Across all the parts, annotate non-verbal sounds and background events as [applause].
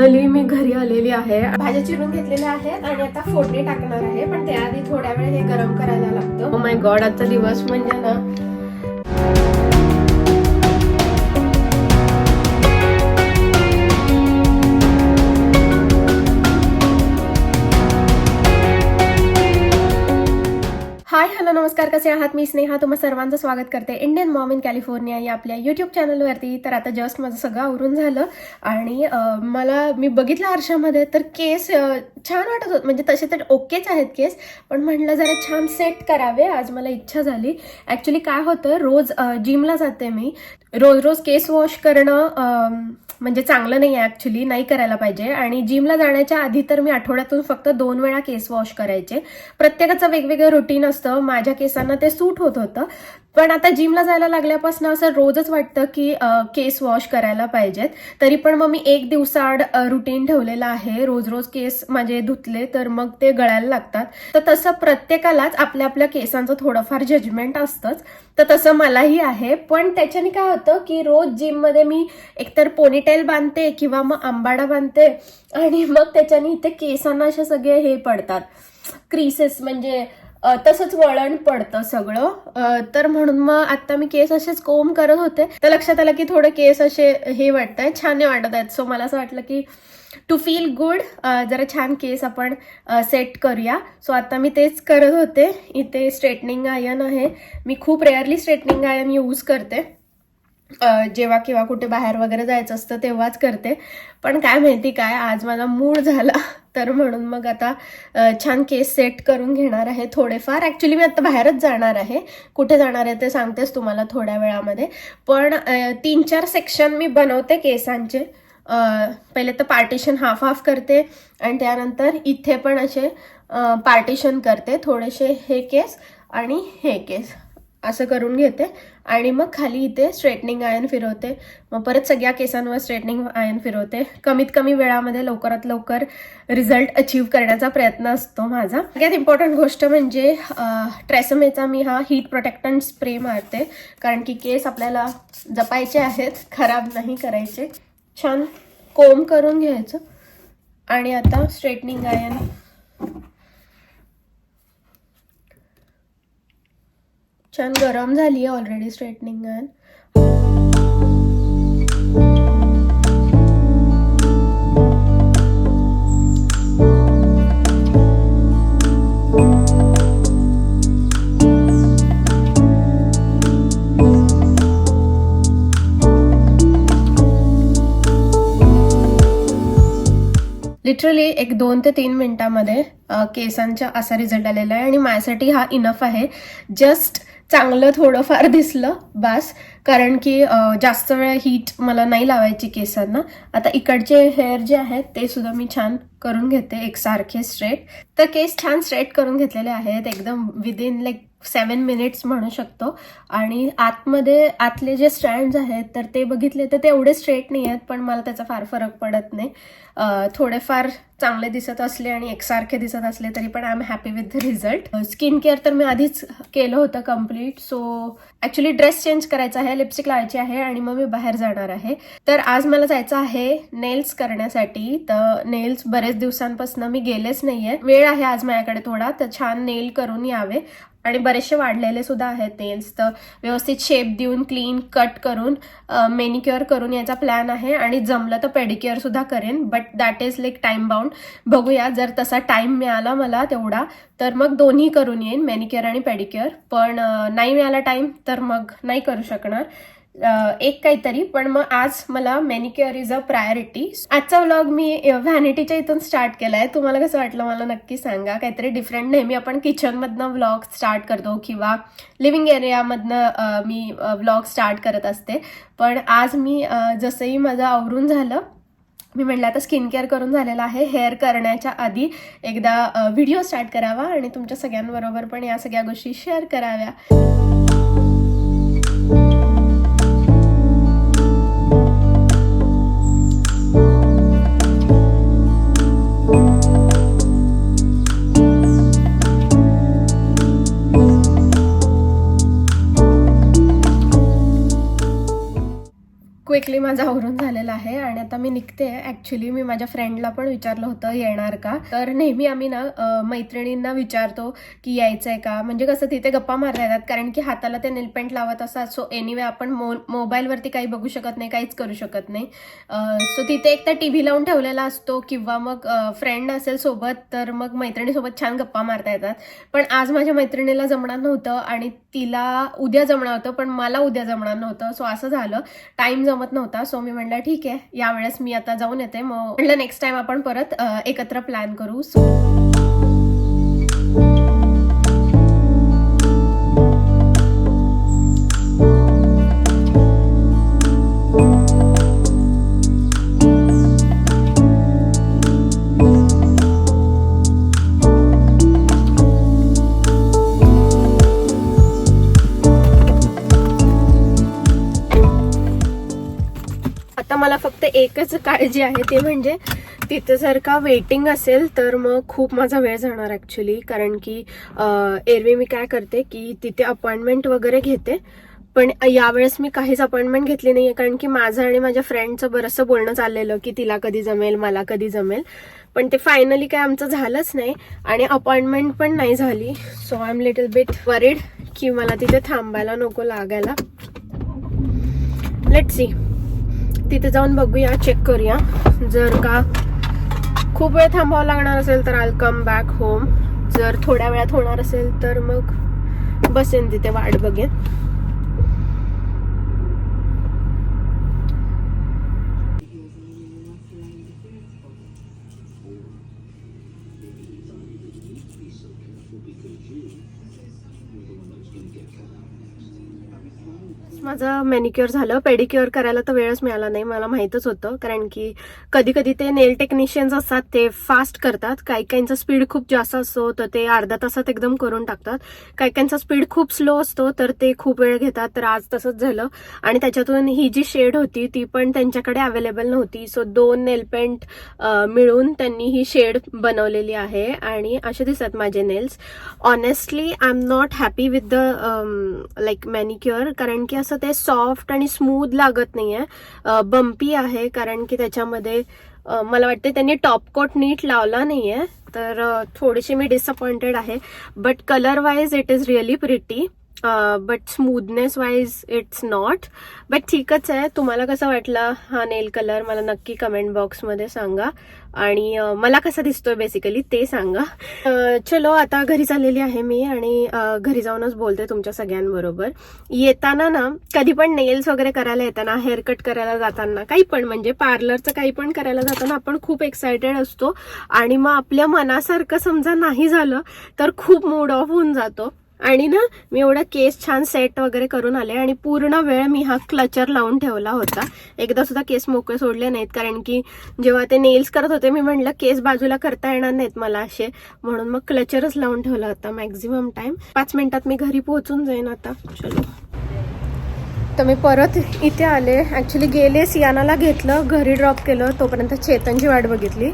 Finally मी घरी आलेली आहे. भाज्या चिरून घेतलेल्या आहेत आणि आता फोडणी टाकणार आहे पण त्याआधी थोड्या वेळ हे गरम करायला लागतं. माय गॉड आजचा दिवस म्हणजे ना हाय हॅलो नमस्कार. कसे आहात? मी स्नेहा. तुम्हा सर्वांचं स्वागत करते. इंडियन मॉम इन कॅलिफोर्निया या आपल्या यूट्यूब चॅनलवरती तर आता जस्ट माझं सगळं आवरून झालं. आणि मला मी बघितलं आरशामध्ये तर केस छान वाटत होत. म्हणजे तसे तर ओकेच आहेत केस पण म्हटलं जरा छान सेट करावे. आज मला इच्छा झाली. ॲक्च्युली काय होतं रोज जिमला जाते मी. रोज रोज केस वॉश करणं म्हणजे चांगलं नाही आहे ॲक्च्युली नाही करायला पाहिजे. आणि जिमला जाण्याच्या आधी तर मी आठवड्यातून फक्त दोन वेळा केस वॉश करायचे. प्रत्येकाचं वेगवेगळं रुटीन असतं. माझ्या केसांना ते सूट होत होतं. पण आता जिमला जायला लागल्यापासून असं रोजच वाटतं की केस वॉश करायला पाहिजेत. तरी पण मग मी एक दिवसाआड रुटीन ठेवलेलं आहे. रोज रोज केस माझे धुतले तर मग ते गळायला लागतात. तर तसं प्रत्येकालाच आपल्या आपल्या केसांचं थोडंफार जजमेंट असतंच. तर तसं मलाही आहे. पण त्याच्याने काय होतं की रोज जिममध्ये मी एकतर पोनीटेल बांधते किंवा मग आंबाडा बांधते आणि मग त्याच्याने इथे केसांना असे सगळे हे पडतात. क्रिसेस म्हणजे तसंच वळण पडतं सगळं. तर म्हणून मग आता मी केस असेच कोम करत होते. तर लक्षात आलं की थोडे केस असे हे वाटत आहेत छान वाटत आहेत. सो मला असं वाटलं की टू फील गुड जरा छान केस आपण सेट करूया. सो आता मी तेच करत होते. इथे स्ट्रेटनिंग आयन आहे. मी खूप रेअरली स्ट्रेटनिंग आयन यूज करते. जेव्हा किंवा कुठे बाहेर वगैरे जायचं असतं तेव्हाच करते. पण काय माहिती काय आज माझा मूड झाला. तर म्हणून मग आता छान केस सेट करून घेणार आहे थोडेफार. ॲक्च्युली मी आता बाहेरच जाणार आहे. कुठे जाणार आहे ते सांगतेच तुम्हाला थोड्या वेळामध्ये. पण तीन चार सेक्शन मी बनवते केसांचे. पहिले तर पार्टिशन हाफ हाफ करते आणि त्यानंतर इथे पण असे पार्टिशन करते थोडेसे हे केस आणि हे केस असं करून घेते. आणि मग खाली इथे स्ट्रेटनिंग आयन फिरवते. मग परत सगळ्या केसांवर स्ट्रेटनिंग आयन फिरवते. कमीत कमी वेळामध्ये लवकरात लवकर रिझल्ट अचीव करण्याचा प्रयत्न असतो माझा. सगळ्यात इम्पॉर्टंट गोष्ट म्हणजे ट्रेसमेचा मी हा हीट प्रोटेक्टंट स्प्रे मारते. कारण की केस आपल्याला जपायचे आहेत खराब नाही करायचे. छान कोंब करून घ्यायचं. आणि आता स्ट्रेटनिंग आयन छान गरम झाली आहे ऑलरेडी स्ट्रेटनिंग गन लिटरली एक दोन ते तीन मिनिटामध्ये केसांचा असा रिझल्ट आलेला आहे आणि माझ्यासाठी हा इनफ आहे. जस्ट चांगलं थोडंफार दिसलं बास. कारण की जास्त वेळ हीट मला नाही लावायची केसांना. आता इकडचे हेअर जे आहेत ते सुद्धा मी छान करून घेते एकसारखे स्ट्रेट तर केस छान स्ट्रेट करून घेतलेले आहेत एकदम विदिन लाईक सेवन मिनिट्स म्हणू शकतो. आणि आतमध्ये आतले जे स्टँड्स आहेत तर ते बघितले तर ते एवढे स्ट्रेट नाही आहेत पण मला त्याचा फार फरक पडत नाही. थोडेफार चांगले दिसत असले आणि एकसारखे दिसत असले तरी पण I am happy with the result skin care तर मी आधीच केलं होतं complete so actually dress change करायचा आहे लिपस्टिक लावायची आहे आणि मग मी बाहेर जाणार आहे. तर आज मला जायचं आहे नेल्स करण्यासाठी. तर नेल्स बरेच दिवसांपासून मी गेलेच नाहीये. वेळ आहे आज माझ्याकडे थोडा तर छान नेल करून यावे. आणि बरेचसे वाढलेले सुद्धा आहेत नेल्स तर व्यवस्थित शेप देऊन क्लीन कट करून मेनिक्युअर करून याचा प्लॅन आहे. आणि जमलं तर पेडिक्युअर सुद्धा करेन. But that is like time bound बघूया जर तसा टाइम मिळाला मला तेवढा तर मग दोन्ही करून येईन मेनिक्युअर आणि पेडिक्युअर पण नाही मिळाला टाइम तर मग नाही करू शकणार. एक काहीतरी पण मग आज मला मेनिक्युअर इज अ प्रायोरिटी आजचा व्लॉग मी व्हॅनिटीच्या इथून स्टार्ट केलाय. तुम्हाला कसं वाटलं मला नक्की सांगा. काहीतरी डिफरंट नेहमी आपण किचनमधनं व्लॉग स्टार्ट करतो किंवा लिव्हिंग एरियामधनं मी व्लॉग स्टार्ट करत असते. पण आज मी जसंही माझं आवरून झालं मी म्हटलं आता स्किन केअर करून झालेलं आहे. हेअर करण्याच्या आधी एकदा व्हिडिओ स्टार्ट करावा आणि तुमच्या सगळ्यांबरोबर पण या सगळ्या गोष्टी शेअर कराव्या. क्विकली माझं आवरून झालेलं आहे आणि आता मी निघते. ऍक्च्युली मी माझ्या फ्रेंडला पण विचारलं होतं येणार का? तर नेहमी आम्ही ना मैत्रिणींना विचारतो की यायचंय का? म्हणजे कसं तिथे गप्पा मारता येतात कारण की हाताला ते नेलपेंट लावत असतात सो एनिवे आपण मो मोबाईलवरती काही बघू शकत नाही काहीच करू शकत नाही. सो तिथे एक तर टी व्ही लावून ठेवलेला असतो किंवा मग फ्रेंड असेल सोबत तर मग मैत्रिणीसोबत छान गप्पा मारता येतात. पण आज माझ्या मैत्रिणीला जमणार नव्हतं आणि तिला उद्या जमणार होतं पण मला उद्या जमणार नव्हतं. सो असं झालं. टाइम जमत नव्हता. सो मी म्हणलं ठीक आहे यावेळेस मी आता जाऊन येते. मग म्हणलं नेक्स्ट टाइम आपण परत एकत्र प्लॅन करू. सो एकच काळजी आहे ते म्हणजे तिथे जर का वेटिंग असेल तर मग खूप माझा वेळ जाणार ॲक्च्युली कारण की एरवी मी काय करते की तिथे अपॉइंटमेंट वगैरे घेते. पण यावेळेस मी काहीच अपॉइंटमेंट घेतली नाहीये. कारण की माझं आणि माझ्या फ्रेंडचं बरंचसं बोलणं चाललेलं की तिला कधी जमेल मला कधी जमेल. पण ते फायनली काय आमचं झालंच नाही. आणि अपॉइंटमेंट पण नाही झाली. So I am little bit worried की मला तिथे थांबायला नको लागायला. लेट सी तिथे जाऊन बघूया चेक करूया. जर का खूप वेळ थांबावं लागणार असेल तर आल कम बॅक होम जर थोड्या वेळात होणार असेल तर मग बसेन तिथे वाट बघेन. माझं मॅनिक्युअर झालं. पेडिक्युअर करायला तर वेळच मिळाला नाही मला माहीतच होतं. कारण की कधी कधी ते नेल टेक्निशियन्स असतात ते फास्ट करतात. काही काहींचा स्पीड खूप जास्त असतो तर ते अर्धा तासात एकदम करून टाकतात. काही काहींचा स्पीड खूप स्लो असतो तर ते खूप वेळ घेतात. तर आज तसंच झालं. आणि त्याच्यातून ही जी शेड होती ती पण त्यांच्याकडे अवेलेबल नव्हती. सो दोन नेलपेंट मिळून त्यांनी ही शेड बनवलेली आहे. आणि असे दिसतात माझे nails honestly I am not happy with the like manicure कारण की असं ते सॉफ्ट आणि स्मूथ लागत नाहीये. बम्पी आहे कारण की त्याच्यामध्ये मला वाटते त्यांनी टॉप कोट नीट लावला नाहीये. तर थोडीशी मी डिसअपॉइंटेड आहे. But colour wise it is really pretty but smoothness wise it's not but ठीकच आहे. तुम्हाला कसं वाटला हा नेल कलर मला नक्की कमेंट बॉक्समध्ये सांगा. आणि मला कसा दिसतोय बेसिकली ते सांगा. चलो आता घरी चाललेली आहे मी आणि घरी जाऊनच बोलते तुमच्या सगळ्यांबरोबर. येताना ना कधी पण नेल्स वगैरे करायला येताना हेअरकट करायला जाताना काही पण म्हणजे पार्लरचं काही पण करायला जाताना आपण खूप एक्सायटेड असतो. आणि मग आपल्या मनासारखं समजा नाही झालं तर खूप मूड ऑफ होऊन जातो. आणि ना मी एवढा केस छान सेट वगैरे करून आले आणि पूर्ण वेळ मी हा क्लचर लावून ठेवला होता. एकदा सुद्धा केस मोकळे सोडले नाहीत कारण की जेव्हा ते नेल्स करत होते मी म्हटलं केस बाजूला करता येणार नाहीत मला असे. म्हणून मग क्लचरच लावून ठेवला होता मॅक्झिमम टाइम पाच मिनिटात मी घरी पोहोचून जाईन आता. चलो. तर मी परत इथे आले. ॲक्च्युली गेले सियानाला घेतलं घरी ड्रॉप केलं तोपर्यंत चेतनची वाट बघितली.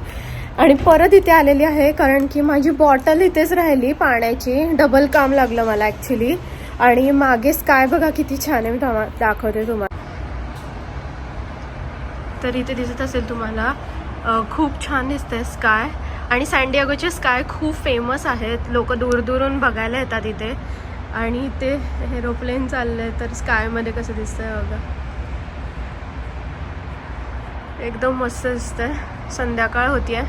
आणि परत इथे आलेली आहे कारण की माझी बॉटल इथेच राहिली पाण्याची. डबल काम लागलं मला ॲक्च्युली आणि मागे स्काय बघा किती छान आहे मी दाखवते तुम्हाला तर इथे दिसत असेल तुम्हाला खूप छान दिसतंय स्काय आणि सँडियागोचे स्काय खूप फेमस आहेत. लोक दूरदूरून बघायला येतात इथे. आणि इथे एरोप्लेन चाललंय तर स्कायमध्ये कसं दिसतंय बघा. एकदम मस्त दिसतंय. संध्याकाळ होतीये.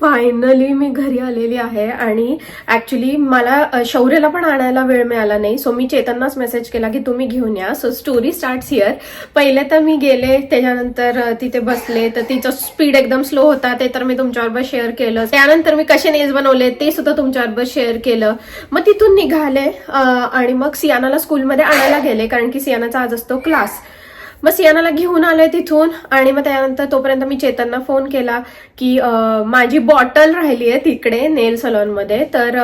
फायनली मी घरी आलेली आहे आणि ऍक्च्युली मला शौर्यला पण आणायला वेळ मिळाला नाही. सो मी चेतननाच मेसेज केला की तुम्ही घेऊन या. सो स्टोरी स्टार्ट हिअर पहिले तर मी गेले त्याच्यानंतर तिथे बसले. तर तिचं स्पीड एकदम स्लो होता. ते तर मी तुमच्याबरोबर शेअर केलं. त्यानंतर मी कसे नेज बनवले ते सुद्धा तुमच्याबरोबर शेअर केलं. मग तिथून निघाले आणि मग सियानाला स्कूलमध्ये आणायला गेले. कारण की सियानाचा आज असतो क्लास मग सियानाला घेऊन आले तिथून आणि मग त्यानंतर तोपर्यंत मी चेतनना फोन केला की माझी बॉटल राहिली आहे तिकडे नेल सलॉनमध्ये तर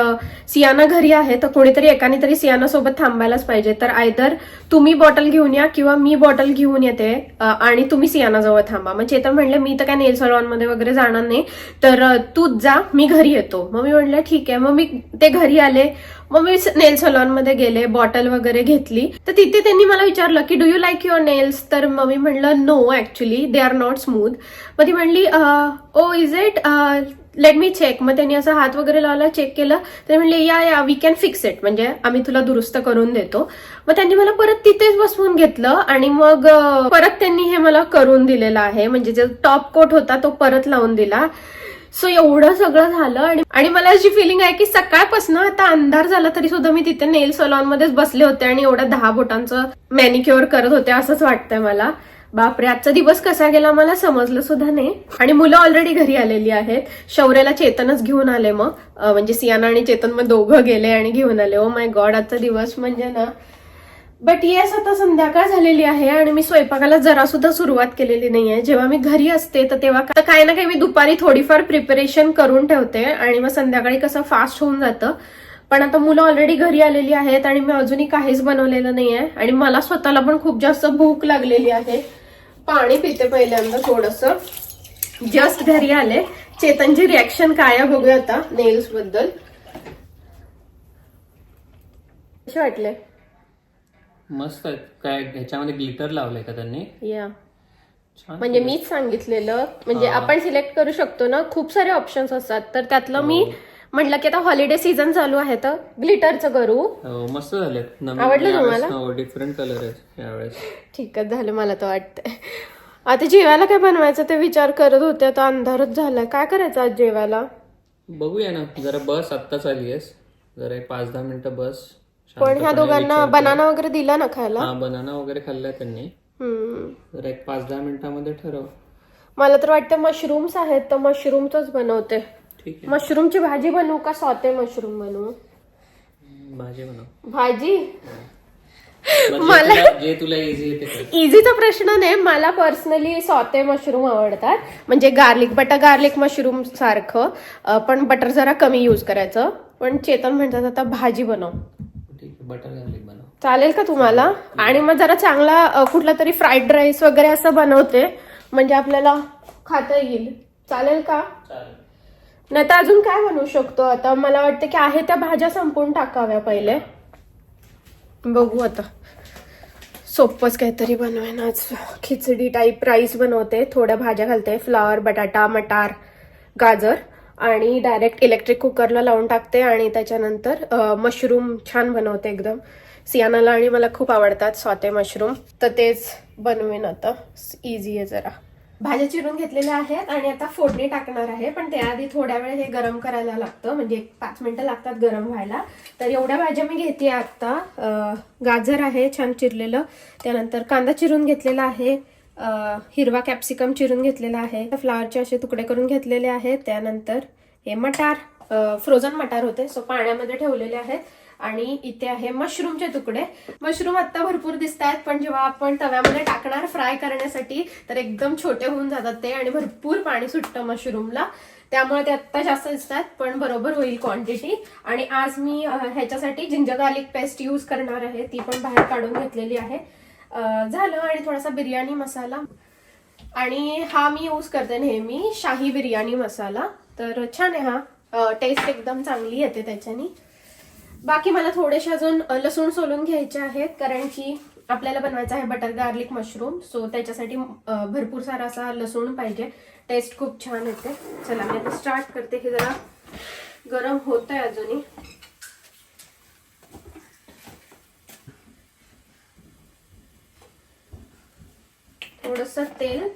सियाना घरी आहे तर कोणीतरी एकाने तरी सियाना सोबत थांबायलाच पाहिजे. तर आयदर तुम्ही बॉटल घेऊन या किंवा मी बॉटल घेऊन येते आणि तुम्ही सियाना जवळ थांबा. मग चेतन म्हणले मी तर काय नेल सलॉनमध्ये वगैरे जाणार नाही. तर तू तूच जा मी घरी येतो. मग मी म्हटलं ठीक आहे. मग मी ते घरी आले. मग मी नेल सलॉनमध्ये गेले बॉटल वगैरे घेतली. तर तिथे त्यांनी मला विचारलं की do you like your nails तर मग मी म्हणलं no actually they are not smooth मग ती म्हणली ओ is it let me check मग त्यांनी असं हात वगैरे लावला चेक केलं. तर म्हणले या या वी कॅन फिक्स इट म्हणजे आम्ही तुला दुरुस्त करून देतो. मग त्यांनी मला परत तिथेच बसवून घेतलं आणि मग परत त्यांनी हे मला करून दिलेलं आहे. म्हणजे जो टॉप कोट होता तो परत लावून दिला. सो एवढं सगळं झालं आणि मला अशी फिलिंग आहे की सकाळपासून आता अंधार झाला तरी सुद्धा मी तिथे नेल सलॉन मध्येच बसले होते आणि एवढ्या दहा बोटांचं मॅनिक्युअर करत होते असंच वाटतंय मला. बापरे आजचा दिवस कसा गेला मला समजलं सुद्धा नाही. आणि मुलं ऑलरेडी घरी आलेली आहेत. शौर्याला चेतनच घेऊन आले मग. म्हणजे सियाना आणि चेतन मग दोघं गेले आणि घेऊन आले. ओ माय गॉड आजचा दिवस म्हणजे ना बट येस आता संध्याकाळ झालेली आहे आणि मी स्वयंपाकाला जरा सुद्धा सुरुवात केलेली नाहीये. जेव्हा मी घरी असते तर तेव्हा का- काही ना काही मी दुपारी थोडीफार प्रिपरेशन करून ठेवते आणि मग संध्याकाळी कसं फास्ट होऊन जातं. पण आता मुलं ऑलरेडी घरी आलेली आहेत आणि मी अजूनही काहीच बनवलेलं नाहीये. आणि मला स्वतःला पण खूप जास्त भूक लागलेली आहे. पाणी पिते पहिल्यांदा थोडस. जस्ट घरी आले. चेतनची रिॲक्शन काय आहे बघूया आता नेल्सबद्दल. कसे वाटले? मस्त आहे. काय ह्याच्यामध्ये ग्लिटर लावलंय का त्यांनी? या. छान म्हणजे मीच सांगितलेलं. म्हणजे आपण सिलेक्ट करू शकतो ना खूप सारे ऑप्शन्स असतात. तर त्यातलं मी म्हटलं की आता हॉलिडे सीझन चालू आहे तर ग्लिटरचं करू. हो, मस्त झाले आवडलं तुम्हाला? डिफरंट कलर आहेत यावेळेस. ठीकच झालं मला तर वाटतंय. आता जेवायला काय बनवायचं ते विचार करत होते आता अंधारच झालाय. काय करायचं आज जेवायला? बघूया ना. जरा बस आत्ताच आली आहेस. जरा एक पाच दहा मिनिटं बस. पण ह्या दोघांना. बनाना वगैरे दिला ना खायला? हा बनाना वगैरे खाल्लाय त्यांनी. हम्म. जरा एक पाच दहा मिनिटांमध्ये ठरव. मला तर वाटतं मशरूम्स आहेत तर मशरूमच बनवते. ठीक मशरूमची भाजी बनवू का सॉते मशरूम बनवू? भाजी बनव. भाजी? मग जे तुला- जे तुला इझी आहे ते कर. इझीचा प्रश्न नाही मला पर्सनली सॉते मशरूम आवडतात. म्हणजे गार्लिक बटर गार्लिक मशरूम सारखं. अं, पण बटर जरा कमी यूज करायचं. पण चेतन म्हणतात आता भाजी बनव. बटर गार्लिक बनव. चालेल का तुम्हाला? आणि मग जरा चांगला अं, कुठला तरी फ्राईड राईस वगैरे असं बनवते. म्हणजे आपल्याला खाता येईल. चालेल का? चालेल. नाही तर अजून काय बनवू शकतो? आता मला वाटतं की आहे त्या भाज्या संपवून टाकाव्या पहिले. बघू आता. सोपंच काहीतरी बनवेन आज. खिचडी टाईप राईस बनवते. थोड्या भाज्या घालते. फ्लावर बटाटा मटार गाजर. आणि डायरेक्ट इलेक्ट्रिक कुकरला लावून टाकते आणि त्याच्यानंतर मशरूम छान बनवते एकदम. सियानाला आणि मला खूप आवडतात स्वते मशरूम तर तेच बनवेन आता. इझी आहे जरा. भाज्या चिरून घेतलेल्या आहेत आणि आता फोडणी टाकणार आहे. पण त्याआधी थोड्या वेळ हे गरम करायला लागतं. म्हणजे एक पाच मिनटं लागतात गरम व्हायला. तर एवढ्या भाज्या मी घेते आता. गाजर आहे छान चिरलेलं. त्यानंतर कांदा चिरून घेतलेला आहे. हिरवा कॅप्सिकम चिरून घेतलेला आहे. फ्लावरचे असे तुकडे करून घेतलेले आहेत. त्यानंतर हे मटार फ्रोझन मटार होते. सो पाण्यामध्ये ठेवलेले आहेत. आणि इथे आहे मशरूमचे तुकडे. मशरूम आता भरपूर दिसत आहेत पण जेव्हा आपण तव्यामध्ये टाकणार फ्राय करण्यासाठी तर एकदम छोटे होऊन जातात ते आणि भरपूर पाणी सुटतं मशरूमला त्यामुळे ते आत्ता जास्त दिसतात पण बरोबर होईल क्वांटिटी आणि आज मी ह्याच्यासाठी जिंजर गार्लिक पेस्ट यूज करणार आहे. ती पण बाहेर काढून घेतलेली आहे. झालं आणि थोडासा बिर्याणी मसाला. आणि हा मी यूज करते नेहमी शाही बिर्याणी मसाला. तर छान आहे हा. टेस्ट एकदम चांगली येते त्याच्यानी. बाकी मला थोडेसे अजून लसूण सोलून घ्यायचे आहेत कारण की आपल्याला बनवायचं आहे बटर गार्लिक मशरूम सो त्याच्यासाठी भरपूर सारा असा लसूण पाहिजे. टेस्ट खूप छान येते. चला मी आता स्टार्ट करते. हे जरा गरम होत आहे अजूनही. थोडस तेल.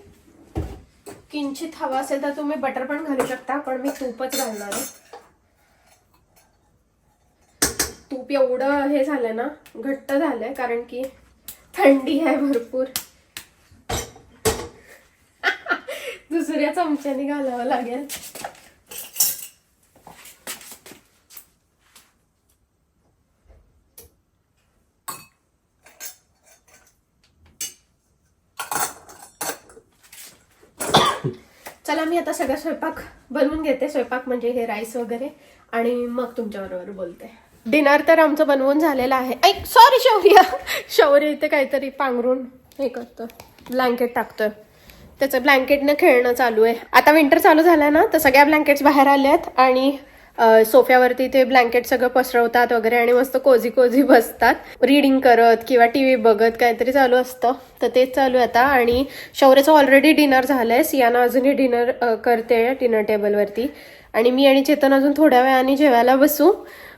किंचित हवा असेल तर तुम्ही बटर पण घालू शकता पण मी तूपच घालणार आहे. तूप एवढं हे झालंय ना घट्ट झालंय कारण की थंडी आहे भरपूर. [laughs] दुसऱ्या चमच्याने घालावं लागेल चला मी आता सगळा स्वयंपाक बनवून घेते. स्वयंपाक म्हणजे हे राईस वगैरे. आणि मग तुमच्याबरोबर बोलते. डिनर तर आमचं बनवून झालेलं आहे. ऐक सॉरी शौर्य. शौर्य इथे काहीतरी पांघरून हे करतं ब्लँकेट टाकतोय. त्याचं ब्लँकेटनं खेळणं चालू आहे. आता विंटर चालू झालं ना तर सगळ्या ब्लँकेट्स बाहेर आल्यात. आणि सोफ्यावरती ते ब्लँकेट सगळं पसरवतात वगैरे आणि मस्त कोझी कोझी बसतात. रीडिंग करत किंवा टी व्ही बघत काहीतरी चालू असतं. तर तेच चालू आहे आता. आणि शौर्याचं ऑलरेडी डिनर झालंय. सियाना अजूनही डिनर करते डिनर टेबलवरती आणि मी आणि चेतन अजून थोड्या वेळाने जेवायला बसू.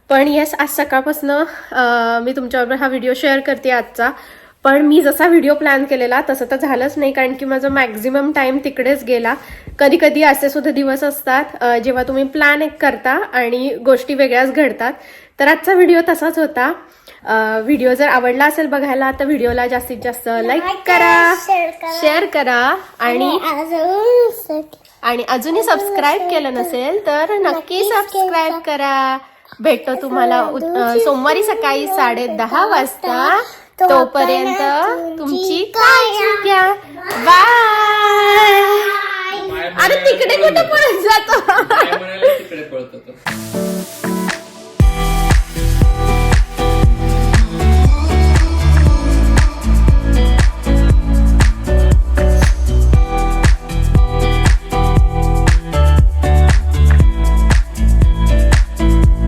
पण येस आज सकाळपासनं मी तुमच्याबरोबर हा व्हिडिओ शेअर करते आजचा. पण मी जसा व्हिडिओ प्लॅन केलेला तसं तर झालंच नाही कारण की माझा मॅक्झिमम टाइम तिकडेच गेला. कधी कधी असे सुद्धा दिवस असतात जेव्हा तुम्ही प्लॅन एक करता आणि गोष्टी वेगळ्याच घडतात. तर आजचा व्हिडिओ तसाच होता. व्हिडिओ जर आवडला असेल बघायला तर व्हिडिओला जास्तीत जास्त लाईक करा शेअर करा. आणि आणि अजूनही सबस्क्राईब केलं नसेल तर नक्की सबस्क्राईब करा. भेटतो तुम्हाला सोमवारी सकाळी साडे दहा वाजता. तोपर्यंत तुमची काळजी घ्या. बाय अरे तिकडे कुठे पळत जातो तिकडे पळत होतो.